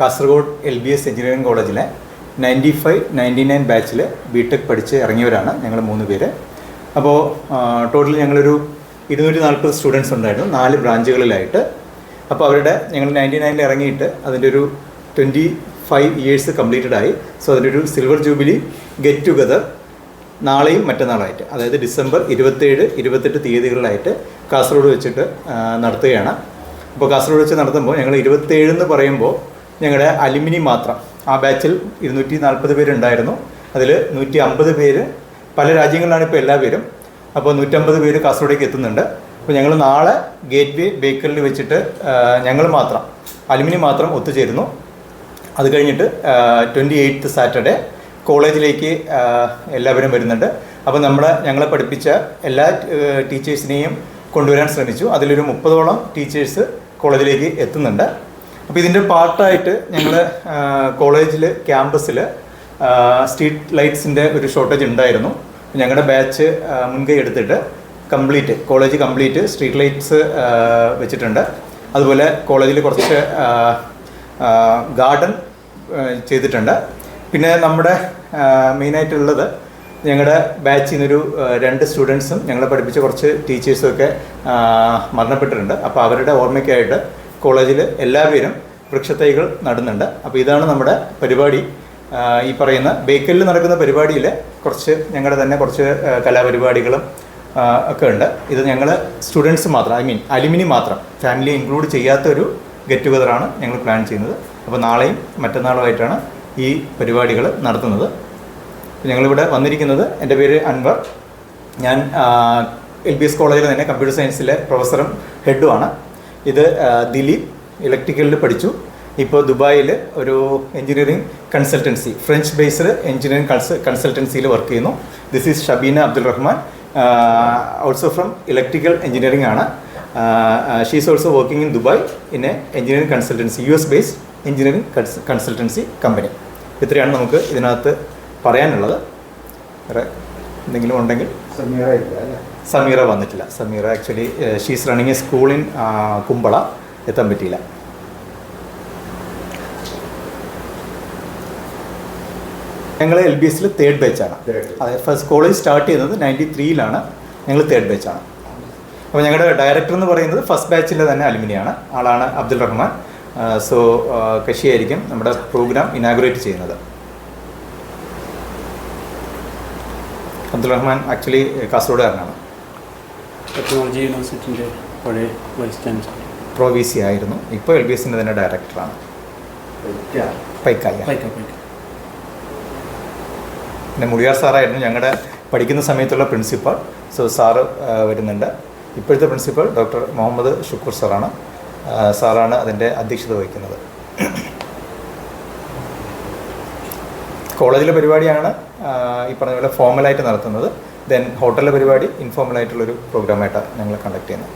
Kasaragod L B S engineering കോളേജിലെ ninety five ninety nine ബാച്ചിൽ B tech പഠിച്ച് ഇറങ്ങിയവരാണ് ഞങ്ങൾ മൂന്ന് പേര്. അപ്പോൾ ടോട്ടൽ ഞങ്ങളൊരു ഇരുന്നൂറ്റി നാൽപ്പത് സ്റ്റുഡൻസ് ഉണ്ടായിരുന്നു നാല് ബ്രാഞ്ചുകളിലായിട്ട് അപ്പോൾ അവരുടെ ഞങ്ങൾ നയന്റി നയനിൽ ഇറങ്ങിയിട്ട് അതിന്റെ ഒരു ട്വന്റി ഫൈവ് ഇയേഴ്സ് കംപ്ലീറ്റഡ് ആയി. സോ അതിന്റെ ഒരു സിൽവർ ജൂബിലി ഗെറ്റ് ടുഗദർ നാളെയും മറ്റന്നാളായിട്ട് അതായത് ഡിസംബർ ഇരുപത്തേഴ് ഇരുപത്തെട്ട് തീയതികളിലായിട്ട് കാസർഗോഡ് വെച്ചിട്ട് നടത്തുകയാണ്. അപ്പോൾ കാസർഗോഡ് വെച്ച് നടത്തുമ്പോൾ ഞങ്ങൾ ഇരുപത്തേഴ് എന്ന് പറയുമ്പോൾ ഞങ്ങളുടെ അലുമിനി മാത്രം. ആ ബാച്ചിൽ ഇരുന്നൂറ്റി നാൽപ്പത് പേരുണ്ടായിരുന്നു. അതിൽ നൂറ്റി അമ്പത് പേര് പല രാജ്യങ്ങളിലാണ് ഇപ്പോൾ എല്ലാ പേരും. അപ്പോൾ നൂറ്റമ്പത് പേര് കാസർഗോഡേക്ക് എത്തുന്നുണ്ട്. അപ്പോൾ ഞങ്ങൾ നാളെ ഗേറ്റ് വേ ബേക്കറിൽ വെച്ചിട്ട് ഞങ്ങൾ മാത്രം അലുമിനി മാത്രം ഒത്തുചേരുന്നു. അത് കഴിഞ്ഞിട്ട് ട്വന്റി എയ്ത്ത് സാറ്റർഡേ കോളേജിലേക്ക് എല്ലാവരും വരുന്നുണ്ട്. അപ്പോൾ നമ്മളെ ഞങ്ങളെ പഠിപ്പിച്ച എല്ലാ ടീച്ചേഴ്സിനെയും കൊണ്ടുവരാൻ ശ്രമിച്ചു. അതിലൊരു മുപ്പതോളം ടീച്ചേഴ്സ് കോളേജിലേക്ക് എത്തുന്നുണ്ട്. അപ്പോൾ ഇതിന്റെ പാർട്ടായിട്ട് ഞങ്ങൾ കോളേജിൽ ക്യാമ്പസിൽ സ്ട്രീറ്റ് ലൈറ്റ്സിന്റെ ഒരു ഷോർട്ടേജ് ഉണ്ടായിരുന്നു. ഞങ്ങളുടെ ബാച്ച് മുൻകൈ എടുത്തിട്ട് complete college complete street lights വെച്ചിട്ടുണ്ട്. അതുപോലെ കോളേജിൽ കുറച്ച് ഗാർഡൻ ചെയ്തിട്ടുണ്ട്. പിന്നെ നമ്മുടെ മെയിനായിട്ടുള്ളത് ഞങ്ങളുടെ ബാച്ചിൽ നിന്നൊരു രണ്ട് സ്റ്റുഡൻസും ഞങ്ങളെ പഠിപ്പിച്ച കുറച്ച് ടീച്ചേഴ്സും ഒക്കെ മരണപ്പെട്ടിട്ടുണ്ട്. അപ്പോൾ അവരുടെ ഓർമ്മയ്ക്കായിട്ട് കോളേജിൽ എല്ലാവരും വൃക്ഷത്തൈകൾ നടുന്നുണ്ട്. അപ്പോൾ ഇതാണ് നമ്മുടെ പരിപാടി. ഈ പറയുന്ന ബേക്കലിൽ നടക്കുന്ന പരിപാടിയിൽ കുറച്ച് ഞങ്ങളുടെ തന്നെ കുറച്ച് കലാപരിപാടികളും ഒക്കെ ഉണ്ട്. ഇത് ഞങ്ങൾ സ്റ്റുഡൻസ് മാത്രം ഐ മീൻ അലുമിനി മാത്രം ഫാമിലി ഇൻക്ലൂഡ് ചെയ്യാത്തൊരു ഗെറ്റ് ടുഗതറാണ് ഞങ്ങൾ പ്ലാൻ ചെയ്യുന്നത്. അപ്പോൾ നാളെയും മറ്റന്നാളുമായിട്ടാണ് ഈ പരിപാടികൾ നടത്തുന്നത്. ഞങ്ങളിവിടെ വന്നിരിക്കുന്നത് എന്റെ പേര് അൻവർ. ഞാൻ എൽ ബി എസ് കോളേജിൽ തന്നെ കമ്പ്യൂട്ടർ സയൻസിലെ പ്രൊഫസറും ഹെഡുമാണ് ഇത് ദിലീപ് ഇലക്ട്രിക്കലിൽ പഠിച്ചു. ഇപ്പോൾ ദുബായിൽ ഒരു engineering consultancy French based engineering കൺസ കൺസൾട്ടൻസിയിൽ വർക്ക് ചെയ്യുന്നു. This is Shabeena Abdul Rahman also from electrical engineering ആണ്. She is also working in Dubai in a engineering consultancy U S based engineering consultancy company ഇത്രയാണ് നമുക്ക് ഇതിനകത്ത് പറയാനുള്ളത്. വേറെ എന്തെങ്കിലും ഉണ്ടെങ്കിൽ സമീറ വന്നിട്ടില്ല. Sameera actually she's running a school in Kumbla. എത്താൻ പറ്റിയില്ല. ഞങ്ങൾ എൽ ബി എസിൽ തേർഡ് ബാച്ചാണ്. അതെ ഫസ്റ്റ് കോളേജ് സ്റ്റാർട്ട് ചെയ്യുന്നത് നയന്റി ത്രീയിലാണ് ഞങ്ങൾ തേർഡ് ബാച്ചാണ് അപ്പോൾ ഞങ്ങളുടെ ഡയറക്ടർ എന്ന് പറയുന്നത് ഫസ്റ്റ് ബാച്ചിലെ തന്നെ അലുമിനിയാണ്. ആളാണ് അബ്ദുൾ റഹ്മാൻ. സോ കശിയായിരിക്കും നമ്മുടെ പ്രോഗ്രാം ഇനാഗുറേറ്റ് ചെയ്യുന്നത്. അബ്ദുൾ റഹ്മാൻ ആക്ച്വലി കാസർഗോഡുകാരനാണ്. ടെക്നോളജി യൂണിവേഴ്സിറ്റിന്റെ പഴയ vice chancellor. Pro V C ആയിരുന്നു. ഇപ്പോൾ എൽ ബി എസിന്റെ തന്നെ ഡയറക്ടറാണ്. പൈക്കായ പിന്നെ മുടിയാർ സാറായിരുന്നു ഞങ്ങളുടെ പഠിക്കുന്ന സമയത്തുള്ള പ്രിൻസിപ്പൾ. സോ സാറ് വരുന്നുണ്ട്. ഇപ്പോഴത്തെ പ്രിൻസിപ്പൽ ഡോക്ടർ മുഹമ്മദ് ഷുക്കൂർ സാറാണ്. സാറാണ് അതിന്റെ അധ്യക്ഷത വഹിക്കുന്നത്. കോളേജിലെ പരിപാടിയാണ് ഈ പറഞ്ഞ പോലെ ഫോമലായിട്ട് നടത്തുന്നത്. ദെൻ ഹോട്ടലിലെ പരിപാടി ഇൻഫോർമലായിട്ടുള്ളൊരു പ്രോഗ്രാമായിട്ടാണ് ഞങ്ങൾ കണ്ടക്ട് ചെയ്യുന്നത്.